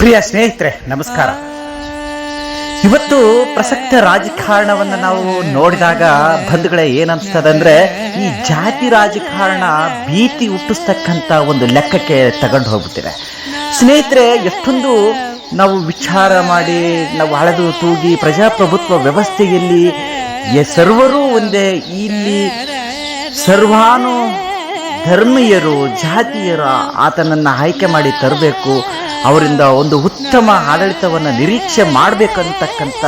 ಪ್ರಿಯ ಸ್ನೇಹಿತರೆ, ನಮಸ್ಕಾರ. ಇವತ್ತು ಪ್ರಸಕ್ತ ರಾಜಕಾರಣವನ್ನು ನಾವು ನೋಡಿದಾಗ ಬಂಧುಗಳೇ ಏನನ್ಸ್ತದಂದ್ರೆ, ಈ ಜಾತಿ ರಾಜಕಾರಣ ಭೀತಿ ಹುಟ್ಟಿಸ್ತಕ್ಕಂಥ ಒಂದು ಲೆಕ್ಕಕ್ಕೆ ತಗೊಂಡು ಹೋಗ್ಬಿಟ್ಟಿದೆ. ಸ್ನೇಹಿತರೆ, ಎಷ್ಟೊಂದು ನಾವು ವಿಚಾರ ಮಾಡಿ, ನಾವು ಹಳೆದು ತೂಗಿ ಪ್ರಜಾಪ್ರಭುತ್ವ ವ್ಯವಸ್ಥೆಯಲ್ಲಿ ಸರ್ವರೂ ಒಂದೇ, ಇಲ್ಲಿ ಸರ್ವಾನು ಧರ್ಮೀಯರು, ಜಾತಿಯರ ಆತನನ್ನು ಆಯ್ಕೆ ಮಾಡಿ ತರಬೇಕು. ಅವರಿಂದ ಒಂದು ಉತ್ತಮ ಆಡಳಿತವನ್ನು ನಿರೀಕ್ಷೆ ಮಾಡಬೇಕಂತಕ್ಕಂಥ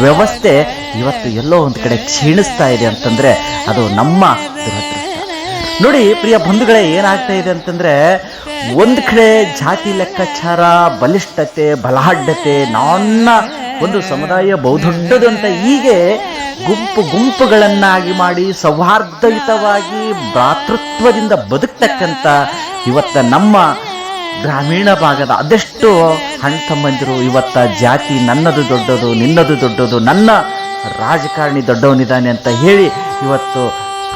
ವ್ಯವಸ್ಥೆ ಇವತ್ತು ಎಲ್ಲೋ ಒಂದು ಕಡೆ ಕ್ಷೀಣಿಸ್ತಾ ಇದೆ ಅಂತಂದರೆ ಅದು ನಮ್ಮ ನೋಡಿ ಪ್ರಿಯ ಬಂಧುಗಳೇ, ಏನಾಗ್ತಾ ಇದೆ ಅಂತಂದರೆ ಒಂದು ಕಡೆ ಜಾತಿ ಲೆಕ್ಕಾಚಾರ, ಬಲಿಷ್ಠತೆ ಬಲಾಢ್ಯತೆ ನಾನ್ನ ಒಂದು ಸಮುದಾಯ ಬಹುದೊಡ್ಡದು ಅಂತ ಹೀಗೆ ಗುಂಪು ಗುಂಪುಗಳನ್ನಾಗಿ ಮಾಡಿ ಸೌಹಾರ್ದಯುತವಾಗಿ ಭ್ರಾತೃತ್ವದಿಂದ ಬದುಕ್ತಕ್ಕಂಥ ಇವತ್ತ ನಮ್ಮ ಗ್ರಾಮೀಣ ಭಾಗದ ಅದೆಷ್ಟು ಅಣ್ಣ ತಮ್ಮಂದಿರು ಇವತ್ತ ಜಾತಿ ನನ್ನದು ದೊಡ್ಡದು, ನಿನ್ನದು ದೊಡ್ಡದು, ನನ್ನ ರಾಜಕಾರಣಿ ದೊಡ್ಡವನಿದ್ದಾನೆ ಅಂತ ಹೇಳಿ ಇವತ್ತು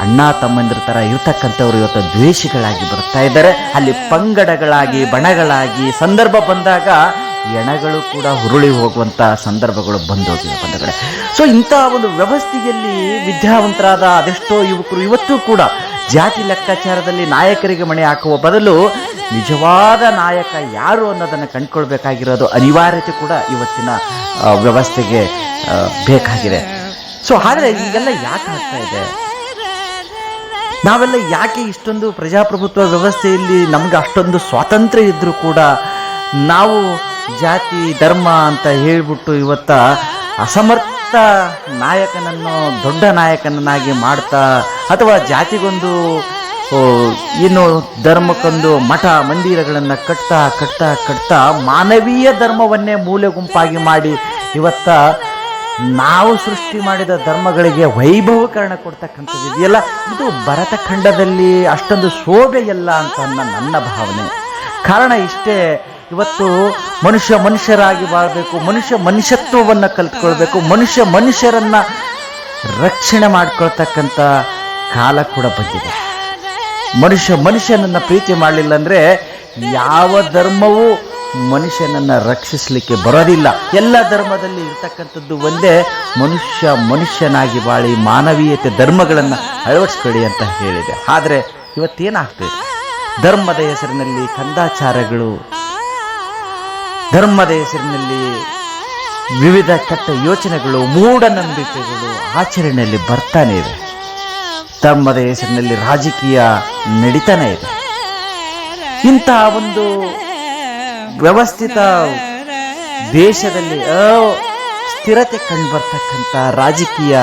ಅಣ್ಣ ತಮ್ಮಂದಿರ ಥರ ಇರ್ತಕ್ಕಂಥವ್ರು ಇವತ್ತು ದ್ವೇಷಿಗಳಾಗಿ ಬರ್ತಾ ಇದ್ದಾರೆ. ಅಲ್ಲಿ ಪಂಗಡಗಳಾಗಿ, ಬಣಗಳಾಗಿ ಸಂದರ್ಭ ಬಂದಾಗ ಎಣಗಳು ಕೂಡ ಹುರುಳಿ ಹೋಗುವಂಥ ಸಂದರ್ಭಗಳು ಬಂದೋಗಿವೆ ಬಂಧುಗಳೇ. ಸೊ ಇಂಥ ಒಂದು ವ್ಯವಸ್ಥೆಯಲ್ಲಿ ವಿದ್ಯಾವಂತರಾದ ಅದೆಷ್ಟೋ ಯುವಕರು ಇವತ್ತು ಕೂಡ ಜಾತಿ ಲೆಕ್ಕಾಚಾರದಲ್ಲಿ ನಾಯಕರಿಗೆ ಮಣೆ ಹಾಕುವ ಬದಲು ನಿಜವಾದ ನಾಯಕ ಯಾರು ಅನ್ನೋದನ್ನು ಕಂಡುಕೊಳ್ಬೇಕಾಗಿರೋದು ಅನಿವಾರ್ಯತೆ ಕೂಡ ಇವತ್ತಿನ ವ್ಯವಸ್ಥೆಗೆ ಬೇಕಾಗಿದೆ. ಸೊ ಆದರೆ ಈಗೆಲ್ಲ ಯಾಕೆ ಆಗ್ತಾ ಇದೆ? ನಾವೆಲ್ಲ ಯಾಕೆ ಇಷ್ಟೊಂದು ಪ್ರಜಾಪ್ರಭುತ್ವ ವ್ಯವಸ್ಥೆಯಲ್ಲಿ ನಮ್ಗೆ ಅಷ್ಟೊಂದು ಸ್ವಾತಂತ್ರ್ಯ ಇದ್ರೂ ಕೂಡ ನಾವು ಜಾತಿ, ಧರ್ಮ ಅಂತ ಹೇಳಿಬಿಟ್ಟು ಇವತ್ತ ಅಸಮರ್ಥ ನಾಯಕನನ್ನು ದೊಡ್ಡ ನಾಯಕನನ್ನಾಗಿ ಮಾಡ್ತಾ ಅಥವಾ ಜಾತಿಗೊಂದು ಏನು ಧರ್ಮಕ್ಕೊಂದು ಮಠ ಮಂದಿರಗಳನ್ನು ಕಟ್ತಾ ಕಟ್ತಾ ಕಟ್ತಾ ಮಾನವೀಯ ಧರ್ಮವನ್ನೇ ಮೂಲೆ ಗುಂಪಾಗಿ ಮಾಡಿ ಇವತ್ತ ನಾವು ಸೃಷ್ಟಿ ಮಾಡಿದ ಧರ್ಮಗಳಿಗೆ ವೈಭವೀಕರಣ ಕೊಡ್ತಕ್ಕಂಥದ್ದು ಇದೆಯಲ್ಲ? ಇದು ಭರತಖಂಡದಲ್ಲಿ ಅಷ್ಟೊಂದು ಶೋಭೆಯಲ್ಲ ಅಂತ ನನ್ನ ನನ್ನ ಭಾವನೆ. ಕಾರಣ ಇಷ್ಟೇ, ಇವತ್ತು ಮನುಷ್ಯ ಮನುಷ್ಯರಾಗಿ ಬಾಳಬೇಕು, ಮನುಷ್ಯ ಮನುಷ್ಯತ್ವವನ್ನು ಕಲ್ತ್ಕೊಳ್ಬೇಕು, ಮನುಷ್ಯ ಮನುಷ್ಯರನ್ನ ರಕ್ಷಣೆ ಮಾಡ್ಕೊಳ್ತಕ್ಕಂಥ ಕಾಲ ಕೂಡ ಬಂದಿದೆ. ಮನುಷ್ಯ ಮನುಷ್ಯನನ್ನು ಪ್ರೀತಿ ಮಾಡಲಿಲ್ಲ ಅಂದ್ರೆ ಯಾವ ಧರ್ಮವೂ ಮನುಷ್ಯನನ್ನು ರಕ್ಷಿಸಲಿಕ್ಕೆ ಬರೋದಿಲ್ಲ. ಎಲ್ಲ ಧರ್ಮದಲ್ಲಿ ಇರ್ತಕ್ಕಂಥದ್ದು ಒಂದೇ ಮನುಷ್ಯ ಮನುಷ್ಯನಾಗಿ ಬಾಳಿ ಮಾನವೀಯತೆ ಧರ್ಮಗಳನ್ನು ಅಳವಡಿಸ್ಕೊಳ್ಳಿ ಅಂತ ಹೇಳಿದೆ. ಆದರೆ ಇವತ್ತೇನಾಗ್ತದೆ? ಧರ್ಮದ ಹೆಸರಿನಲ್ಲಿ ಕಂದಾಚಾರಗಳು, ಧರ್ಮದ ಹೆಸರಿನಲ್ಲಿ ವಿವಿಧ ಕೆಟ್ಟ ಯೋಚನೆಗಳು, ಮೂಢನಂಬಿಕೆಗಳು ಆಚರಣೆಯಲ್ಲಿ ಬರ್ತಾನೆ ಇವೆ ಧರ್ಮದ ಹೆಸರಿನಲ್ಲಿ ರಾಜಕೀಯ ನಡೀತಾನೆ ಇದೆ. ಇಂತಹ ಒಂದು ವ್ಯವಸ್ಥಿತ ದೇಶದಲ್ಲಿ ಸ್ಥಿರತೆ ಕಂಡುಬರ್ತಕ್ಕಂಥ ರಾಜಕೀಯ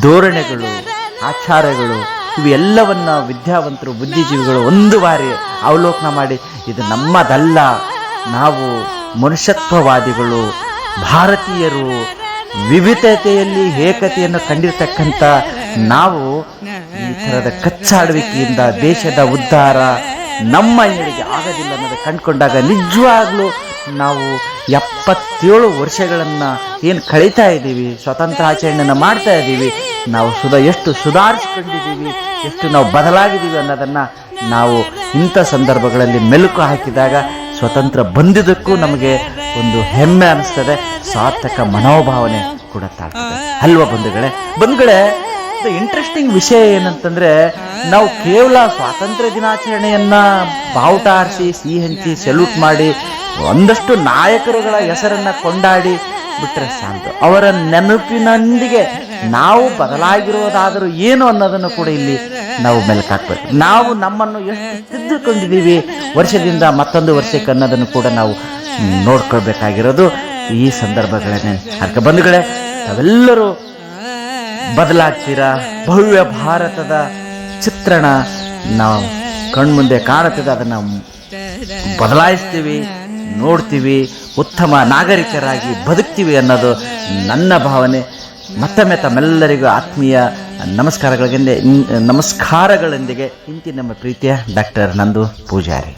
ಧೋರಣೆಗಳು, ಆಚಾರಗಳು, ಇವೆಲ್ಲವನ್ನ ವಿದ್ಯಾವಂತರು, ಬುದ್ಧಿಜೀವಿಗಳು ಒಂದು ಬಾರಿ ಅವಲೋಕನ ಮಾಡಿ, ಇದು ನಮ್ಮದಲ್ಲ. ನಾವು ಮನುಷ್ಯತ್ವವಾದಿಗಳು, ಭಾರತೀಯರು ವಿವಿಧತೆಯಲ್ಲಿ ಏಕತೆಯನ್ನು ಕಂಡಿರ್ತಕ್ಕಂಥ ನಾವು ಈ ಥರದ ಕಚ್ಚಾಡುವಿಕೆಯಿಂದ ದೇಶದ ಉದ್ಧಾರ ನಮ್ಮ ಏಳಿಗೆ ಆಗೋದಿಲ್ಲ ಅನ್ನೋದು ಕಂಡುಕೊಂಡಾಗ ನಿಜವಾಗ್ಲೂ ನಾವು ಎಪ್ಪತ್ತೇಳು ವರ್ಷಗಳನ್ನು ಏನು ಕಳೀತಾ ಇದ್ದೀವಿ, ಸ್ವತಂತ್ರ ಆಚರಣೆಯನ್ನು ಮಾಡ್ತಾ ಇದ್ದೀವಿ, ನಾವು ಸುಧಾ ಎಷ್ಟು ಸುಧಾರಿಸ್ಕೊಂಡಿದ್ದೀವಿ, ಎಷ್ಟು ನಾವು ಬದಲಾಗಿದ್ದೀವಿ ಅನ್ನೋದನ್ನು ನಾವು ಇಂಥ ಸಂದರ್ಭಗಳಲ್ಲಿ ಮೆಲುಕು ಹಾಕಿದಾಗ ಸ್ವತಂತ್ರ ಬಂದಿದ್ದಕ್ಕೂ ನಮಗೆ ಒಂದು ಹೆಮ್ಮೆ ಅನಿಸ್ತದೆ, ಸಾರ್ಥಕ ಮನೋಭಾವನೆ ಕೂಡ ತಾಳ್ತದೆ. ಅಲ್ವಾ ಬಂಧುಗಳೇ? ಬಂಧುಗಳೇ ಇಂಟ್ರೆಸ್ಟಿಂಗ್ ವಿಷಯ ಏನಂತಂದ್ರೆ ನಾವು ಕೇವಲ ಸ್ವಾತಂತ್ರ್ಯ ದಿನಾಚರಣೆಯನ್ನ ಬಾವುಟ ಆರಿಸಿ ಸಿಹಿ ಹಂಚಿ ಸೆಲ್ಯೂಟ್ ಮಾಡಿ, ಒಂದಷ್ಟು ನಾಯಕರುಗಳ ಹೆಸರನ್ನ ಕೊಂಡಾಡಿ ಬಿಟ್ರೆ ಸಾಂತು ಅವರ ನೆನಪಿನೊಂದಿಗೆ ನಾವು ಬದಲಾಗಿರೋದಾದರೂ ಏನು ಅನ್ನೋದನ್ನು ಕೂಡ ಇಲ್ಲಿ ನಾವು ಮೆಲುಕಾಕ್ಬೇಕು. ನಾವು ನಮ್ಮನ್ನು ಎಷ್ಟು ತಿದ್ದುಕೊಂಡಿದ್ದೀವಿ ವರ್ಷದಿಂದ ಮತ್ತೊಂದು ವರ್ಷಕ್ಕೆ ಅನ್ನೋದನ್ನು ಕೂಡ ನಾವು ನೋಡ್ಕೊಳ್ಬೇಕಾಗಿರೋದು ಈ ಸಂದರ್ಭಗಳನ್ನೇ ಅದಕ್ಕೆ ಬಂಧುಗಳೇ, ತಾವೆಲ್ಲರೂ ಬದಲಾಗ್ತೀರಾ? ಭವ್ಯ ಭಾರತದ ಚಿತ್ರಣ ನಾವು ಕಣ್ಮುಂದೆ ಕಾಣುತ್ತದೆ, ಅದನ್ನು ಬದಲಾಯಿಸ್ತೀವಿ, ನೋಡ್ತೀವಿ, ಉತ್ತಮ ನಾಗರಿಕರಾಗಿ ಬದುಕ್ತೀವಿ ಅನ್ನೋದು ನನ್ನ ಭಾವನೆ. ಮತ್ತೊಮ್ಮೆ ತಮ್ಮೆಲ್ಲರಿಗೂ ಆತ್ಮೀಯ ನಮಸ್ಕಾರಗಳಿಗೆ ನಮಸ್ಕಾರಗಳೊಂದಿಗೆ ಇಂತಿ ನಮ್ಮ ಪ್ರೀತಿಯ ಡಾಕ್ಟರ್ ನಂದು ಪೂಜಾರಿ.